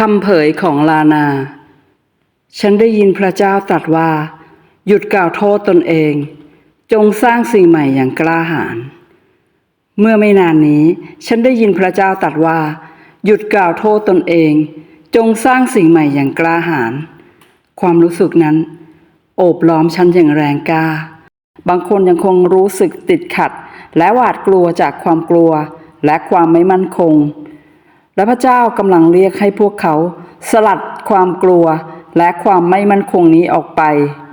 คำเผยของลานา ฉันได้ยินพระเจ้าตรัสว่า หยุดกล่าวโทษตนเอง จงสร้างสิ่งใหม่อย่างกล้าหาญ เมื่อไม่นานนี้ ฉันได้ยินพระเจ้าตรัสว่า หยุดกล่าวโทษตนเอง จงสร้างสิ่งใหม่อย่างกล้าหาญ ความรู้สึกนั้น โอบล้อมฉันอย่างแรงกล้า บางคนยังคงรู้สึกติดขัด และหวาดกลัวจากความกลัวและความไม่มั่นคง และพระเจ้ากำลังเรียกให้พวกเขา สลัดความกลัวและความไม่มั่นคงนี้ออกไป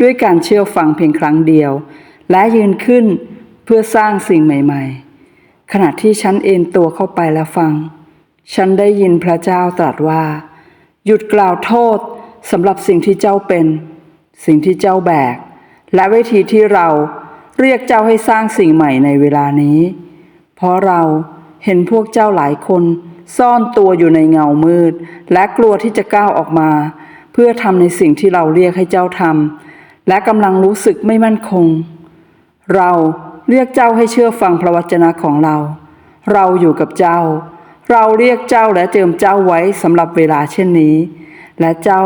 ด้วยการเชื่อฟังเพียงครั้งเดียว และยืนขึ้นเพื่อสร้างสิ่งใหม่ ๆ ขณะที่ฉันเอนตัวเข้าไปแล้วฟัง ฉันได้ยินพระเจ้าตรัสว่า หยุดกล่าวโทษสำหรับสิ่งที่เจ้าเป็น สิ่งที่เจ้าแบก และวิธีที่เราเรียกเจ้าให้สร้างสิ่งใหม่ในเวลานี้ เพราะเราเห็นพวกเจ้าหลายคน ซ่อนตัวอยู่ในเงามืด และกลัวที่จะก้าวออกมา เพื่อทำในสิ่งที่เราเรียกให้เจ้าทำและกำลังรู้สึกไม่มั่นคง เราเรียกเจ้าให้เชื่อฟังพระวจนะของเรา เราอยู่กับเจ้า เราเรียกเจ้าและเจิมเจ้าไว้สำหรับเวลาเช่นนี้ และเจ้า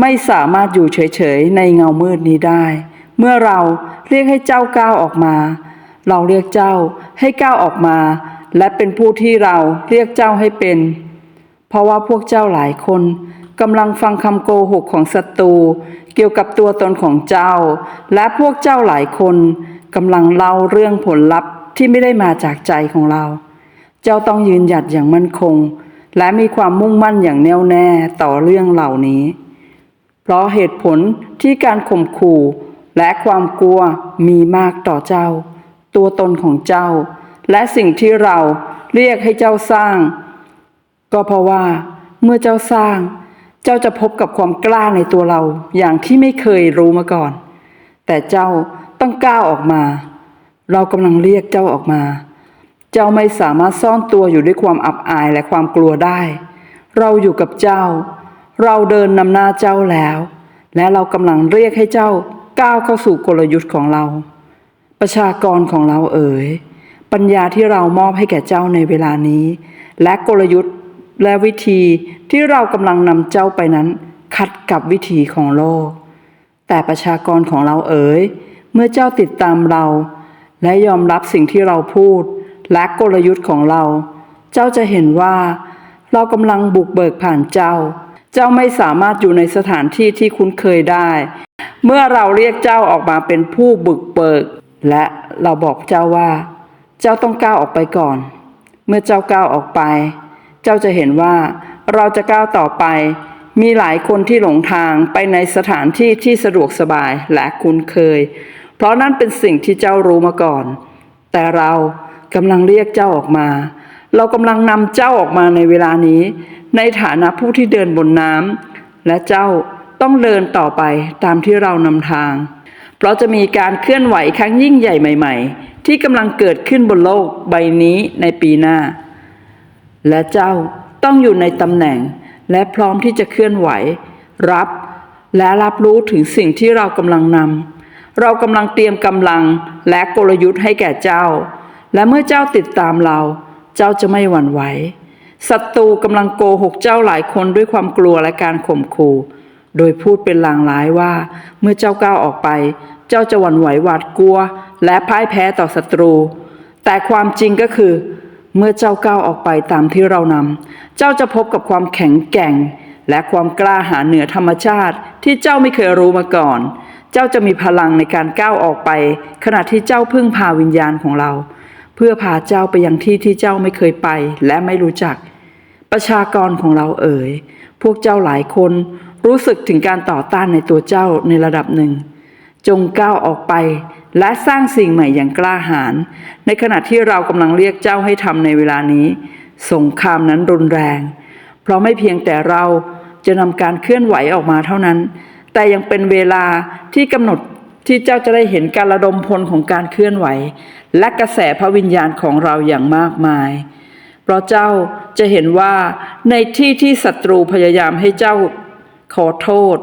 ไม่สามารถอยู่เฉยๆในเงามืดนี้ได้ เมื่อเราเรียกให้เจ้าก้าวออกมา เราเรียกเจ้าให้ก้าวออกมา และเป็นผู้ที่เราเรียกเจ้าให้เป็น เพราะว่าพวกเจ้าหลายคนกำลังฟังคำโกหกของศัตรูเกี่ยวกับตัวตนของเจ้า และพวกเจ้าหลายคนกำลังเล่าเรื่องผลลัพธ์ที่ไม่ได้มาจากใจของเรา เจ้าต้องยืนหยัดอย่างมั่นคง และมีความมุ่งมั่นอย่างแน่วแน่ต่อเรื่องเหล่านี้ เพราะเหตุผลที่การข่มขู่และความกลัวมีมากต่อเจ้า ตัวตนของเจ้า และสิ่งที่เราเรียกให้เจ้าสร้าง ก็เพราะว่าเมื่อเจ้าสร้าง เจ้าจะพบกับความกล้าในตัวเราอย่างที่ไม่เคยรู้มาก่อน แต่เจ้าต้องก้าวออกมา เรากำลังเรียกเจ้าออกมา เจ้าไม่สามารถซ่อนตัวอยู่ด้วยความอับอายและความกลัวได้ เราอยู่กับเจ้า เราเดินนำหน้าเจ้าแล้ว และเรากำลังเรียกให้เจ้าก้าวเข้าสู่กลยุทธ์ของเรา ประชากรของเราเอ๋ย ปัญญาที่เรามอบให้แก่เจ้าในเวลานี้ และกลยุทธ์และวิธีที่เรากำลังนำเจ้าไปนั้นขัดกับวิถีของโลก แต่ประชากรของเราเอ๋ยเมื่อเจ้าติดตามเรา และยอมรับสิ่งที่เราพูด และกลยุทธ์ของเรา เจ้าจะเห็นว่า เรากำลังบุกเบิกผ่านเจ้า เจ้าไม่สามารถอยู่ในสถานที่ที่คุ้นเคยได้ เมื่อเราเรียกเจ้าออกมาเป็นผู้บุกเบิก และเราบอกเจ้าว่า เจ้าต้องก้าวออกไปก่อน เมื่อเจ้าก้าวออกไป เจ้าจะเห็นว่าเราจะก้าวต่อไป มีหลายคนที่หลงทางไปในสถานที่ที่สะดวกสบายและคุ้นเคย เพราะนั่นเป็นสิ่งที่เจ้ารู้มาก่อน แต่เรากำลังเรียกเจ้าออกมา เรากำลังนำเจ้าออกมาในเวลานี้ ในฐานะผู้ที่เดินบนน้ำและเจ้าต้องเดินต่อไปตามที่เรานำทาง เพราะจะมีการเคลื่อนไหวครั้งยิ่งใหญ่ใหม่ๆ ที่กำลังเกิดขึ้นบนโลกใบนี้ในปีหน้า และเจ้าต้องอยู่ในตำแหน่งและพร้อมที่จะเคลื่อนไหว รับและรับรู้ถึงสิ่งที่เรากำลังนำเรากำลังเตรียมกำลังและกลยุทธ์ให้แก่เจ้า และเมื่อเจ้าติดตามเรา เจ้าจะไม่หวั่นไหวศัตรูกำลังโกหกเจ้าหลายคนด้วยความกลัวและการข่มขู่โดยพูดเป็นลางร้ายว่า เมื่อเจ้าก้าวออกไป เจ้าจะหวั่นไหวหวาดกลัว และพ่ายแพ้ต่อศัตรู แต่ความจริงก็คือ เมื่อเจ้าก้าวออกไปตามที่เรานำเจ้าจะพบกับความแข็งแกร่ง และความกล้าหาญเหนือธรรมชาติ ที่เจ้าไม่เคยรู้มาก่อน เจ้าจะมีพลังในการก้าวออกไป ขณะที่เจ้าพึ่งพาวิญญาณของเรา เพื่อพาเจ้าไปยังที่ที่เจ้าไม่เคยไปและไม่รู้จัก ประชากรของเราเอ๋ยพวกเจ้าหลายคนรู้สึกถึงการต่อต้านในตัวเจ้าในระดับหนึ่ง จงก้าวออกไป และสร้างสิ่งใหม่อย่างกล้าหาญในขณะที่เรากำลังเรียกเจ้าให้ทำในเวลานี้ สงครามนั้นรุนแรง เพราะไม่เพียงแต่เราจะนำการเคลื่อนไหวออกมาเท่านั้น แต่ยังเป็นเวลาที่กำหนดที่เจ้าจะได้เห็นการระดมพลของการเคลื่อนไหว และกระแสพระวิญญาณของเราอย่างมากมาย เพราะเจ้าจะเห็นว่าในที่ที่ศัตรูพยายามให้เจ้าขอโทษ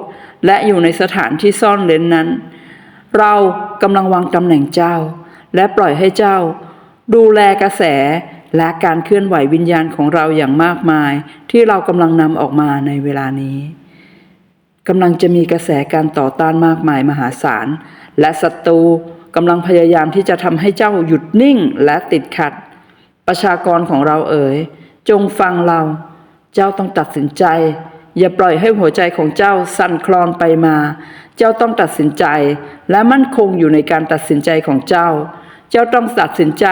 และอยู่ในสถานที่ซ่อนเร้นนั้น เรากำลังวางตำแหน่งเจ้า และปล่อยให้เจ้า ดูแลกระแสและการเคลื่อนไหววิญญาณของเราอย่างมากมาย ที่เรากำลังนำออกมาในเวลานี้กำลังจะมีกระแสการต่อต้านมากมายมหาศาล และศัตรูกำลังพยายามที่จะทำให้เจ้าหยุดนิ่งและติดขัด ประชากรของเราเอ๋ยจงฟังเรา เจ้าต้องตัดสินใจ อย่าปล่อยให้หัวใจของเจ้าสั่นคลอนไปมา เจ้าต้องตัดสินใจ และมั่นคงอยู่ในการตัดสินใจของเจ้า เจ้าต้องตัดสินใจ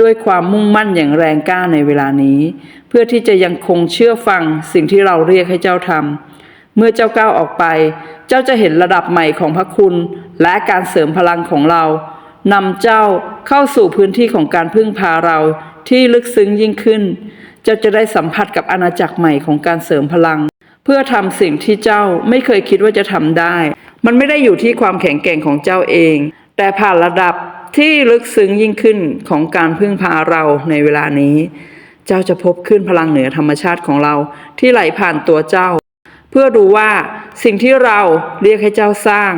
ด้วยความมุ่งมั่นอย่างแรงกล้าในเวลานี้ เพื่อที่จะยังคงเชื่อฟังสิ่งที่เราเรียกให้เจ้าทำเมื่อเจ้าก้าวออกไป เจ้าจะเห็นระดับใหม่ของพระคุณ และการเสริมพลังของเรานำเจ้าเข้าสู่พื้นที่ของการพึ่งพาเราที่ลึกซึ้งยิ่งขึ้น เจ้าจะได้สัมผัสกับอาณาจักรใหม่ของการเสริมพลัง เพื่อทำสิ่งที่เจ้าไม่เคยคิดว่าจะทำได้ มันไม่ได้อยู่ที่ความแข็งแกร่งของเจ้าเอง แต่ผ่านระดับที่ลึกซึ้งยิ่งขึ้นของการพึ่งพาเราในเวลานี้ เจ้าจะพบขึ้นพลังเหนือธรรมชาติของเราที่ไหลผ่านตัวเจ้า เพื่อดูว่าสิ่งที่เราเรียกให้เจ้าสร้าง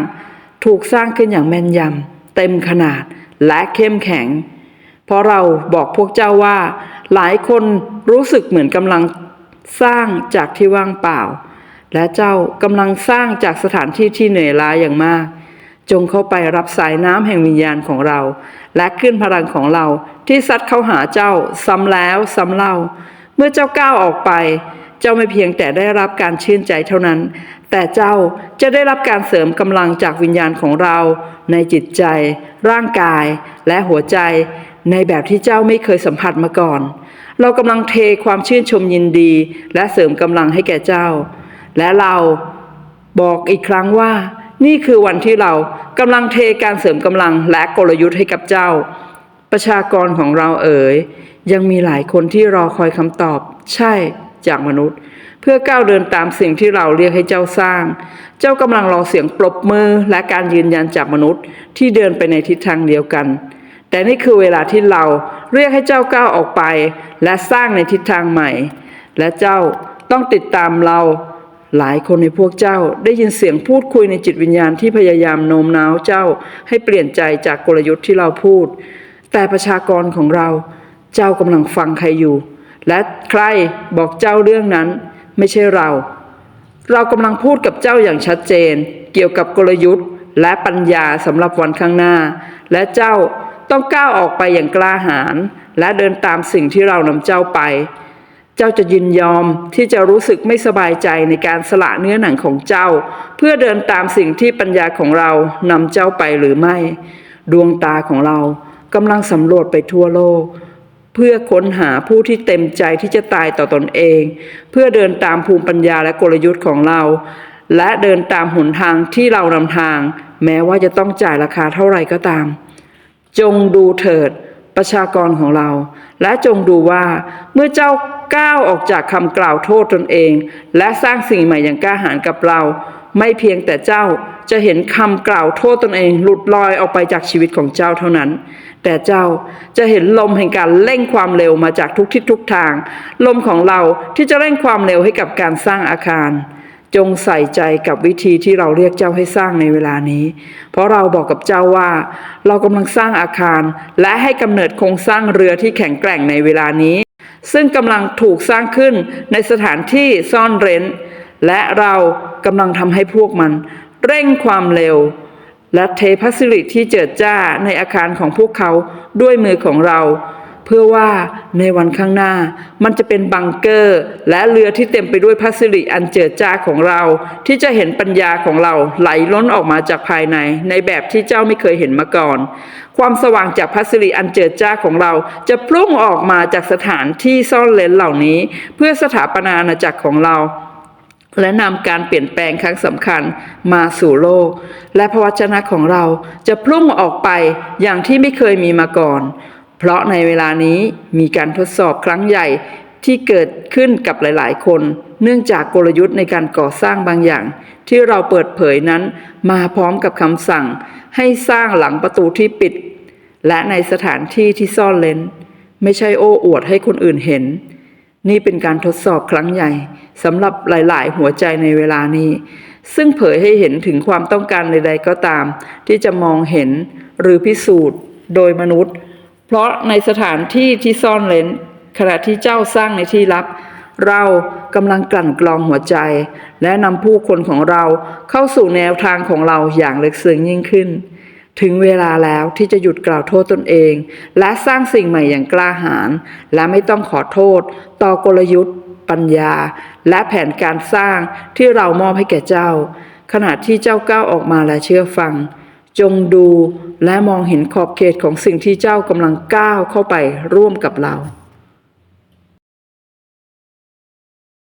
ถูกสร้างขึ้นอย่างแม่นยำเต็มขนาดและเข้มแข็ง เพราะเราบอกพวกเจ้าว่า หลายคนรู้สึกเหมือนกำลัง สร้างจากที่ว่างเปล่า และเจ้ากำลังสร้างจากสถานที่ที่เหนื่อยล้าอย่างมาก จงเข้าไปรับสายน้ำแห่งวิญญาณของเรา และขึ้นพลังของเราที่ซัดเข้าหาเจ้าซ้ำแล้วซ้ำเล่า เมื่อเจ้าก้าวออกไป เจ้าไม่เพียงแต่ได้รับการชื่นใจเท่านั้น แต่เจ้าจะได้รับการเสริมกำลังจากวิญญาณของเรา ในจิตใจ ร่างกาย และหัวใจ ในแบบที่เจ้าไม่เคยสัมผัสมาก่อน เรากำลังเทความชื่นชมยินดี และเสริมกำลังให้แก่เจ้า และเราบอกอีกครั้งว่า นี่คือวันที่เรากำลังเทการเสริมกำลังและกลยุทธ์ให้กับเจ้า ประชากรของเราเอ๋ยยังมีหลายคนที่รอคอยคำตอบ ใช่จากมนุษย์ เพื่อก้าวเดินตามสิ่งที่เราเรียกให้เจ้าสร้าง เจ้ากำลังรอเสียงปรบมือและการยืนยันจากมนุษย์ที่เดินไปในทิศทางเดียวกัน แต่นี่คือเวลาที่เรา เรียกให้เจ้าก้าวออกไป และสร้างในทิศทางใหม่ และเจ้าต้องติดตามเรา หลายคนในพวกเจ้าได้ยินเสียงพูดคุยในจิตวิญญาณที่พยายามโน้มน้าวเจ้าให้เปลี่ยนใจจากกลยุทธ์ที่เราพูด แต่ประชากรของเราเจ้ากำลังฟังใครอยู่ และใครบอกเจ้าเรื่องนั้นไม่ใช่เรา เรากำลังพูดกับเจ้าอย่างชัดเจน เกี่ยวกับกลยุทธ์ และปัญญาสำหรับวันข้างหน้า และเจ้า ต้องก้าวออกไปอย่างกล้าหาญและเดินตามสิ่งที่เรานำเจ้าไป เจ้าจะยินยอมที่จะรู้สึกไม่สบายใจในการสละเนื้อหนังของเจ้า เพื่อเดินตามสิ่งที่ปัญญาของเรานำเจ้าไปหรือไม่ ดวงตาของเรากำลังสำรวจไปทั่วโลก เพื่อค้นหาผู้ที่เต็มใจที่จะตายต่อตนเอง เพื่อเดินตามภูมิปัญญาและกลยุทธ์ของเรา และเดินตามหนทางที่เรานำทาง แม้ว่าจะต้องจ่ายราคาเท่าไหร่ก็ตาม จงดูเถิดประชากรของเรา และจงดูว่าเมื่อเจ้าก้าวออกจากคำกล่าวโทษตนเอง และสร้างสิ่งใหม่อย่างกล้าหาญกับเรา ไม่เพียงแต่เจ้าจะเห็นคำกล่าวโทษตนเอง หลุดลอยออกไปจากชีวิตของเจ้าเท่านั้น แต่เจ้าจะเห็นลมแห่งการเร่งความเร็วมาจากทุกทิศทุกทาง ลมของเราที่จะเร่งความเร็วให้กับการสร้างอาคาร จงใส่ใจกับวิธีที่เราเรียกเจ้าให้สร้างในเวลานี้ เพราะเราบอกกับเจ้าว่า เรากำลังสร้างอาคาร และให้กำเนิดโครงสร้างเรือที่แข็งแกร่งในเวลานี้ ซึ่งกำลังถูกสร้างขึ้นในสถานที่ซ่อนเร้น และเรากำลังทำให้พวกมัน เร่งความเร็ว และเทพัสริที่เจิดจ้าในอาคารของพวกเขาด้วยมือของเรา เพื่อว่าในวันข้างหน้า มันจะเป็นบังเกอร์ และเรือที่เต็มไปด้วยพัสริอันเจิดจ้าของเรา ที่จะเห็นปัญญาของเราไหลล้นออกมาจากภายใน ในแบบที่เจ้าไม่เคยเห็นมาก่อน ความสว่างจากพัสริอันเจิดจ้าของเรา จะพุ่งออกมาจากสถานที่ซ่อนเร้นเหล่านี้ เพื่อสถาปนาอาณาจักรของเราและนำการเปลี่ยนแปลงครั้งสำคัญมาสู่โลก และพระวจนะของเราจะพุ่งออกไปอย่างที่ไม่เคยมีมาก่อน เพราะในเวลานี้มีการทดสอบครั้งใหญ่ที่เกิดขึ้นกับหลาย ๆ คน เนื่องจากกลยุทธ์ในการก่อสร้างบางอย่าง ที่เราเปิดเผยนั้น มาพร้อมกับคำสั่ง ให้สร้างหลังประตูที่ปิด และในสถานที่ที่ซ่อนเลนไม่ใช่โอ้อวดให้คนอื่นเห็น นี่เป็นการทดสอบครั้งใหญ่สำหรับหลาย ๆ หัวใจในเวลานี้ ซึ่งเผยให้เห็นถึงความต้องการใด ๆ ก็ตาม ที่จะมองเห็นหรือพิสูจน์ โดยมนุษย์ เพราะในสถานที่ที่ซ่อนเร้นขณะที่เจ้าสร้างในที่ลับ เรากำลังกลั่นกรองหัวใจ และนำผู้คนของเราเข้าสู่แนวทางของเราอย่างลึกซึ้งยิ่งขึ้น ถึงเวลาแล้วที่จะหยุดกล่าวโทษตนเอง และสร้างสิ่งใหม่อย่างกล้าหาญและไม่ต้องขอโทษ ต่อกลยุทธ์ ปัญญา และแผนการสร้างที่เรามอบให้แก่เจ้า ขณะที่เจ้าก้าวออกมาและเชื่อฟัง จงดูและมองเห็นขอบเขตของสิ่งที่เจ้ากำลังก้าวเข้าไปร่วมกับเรา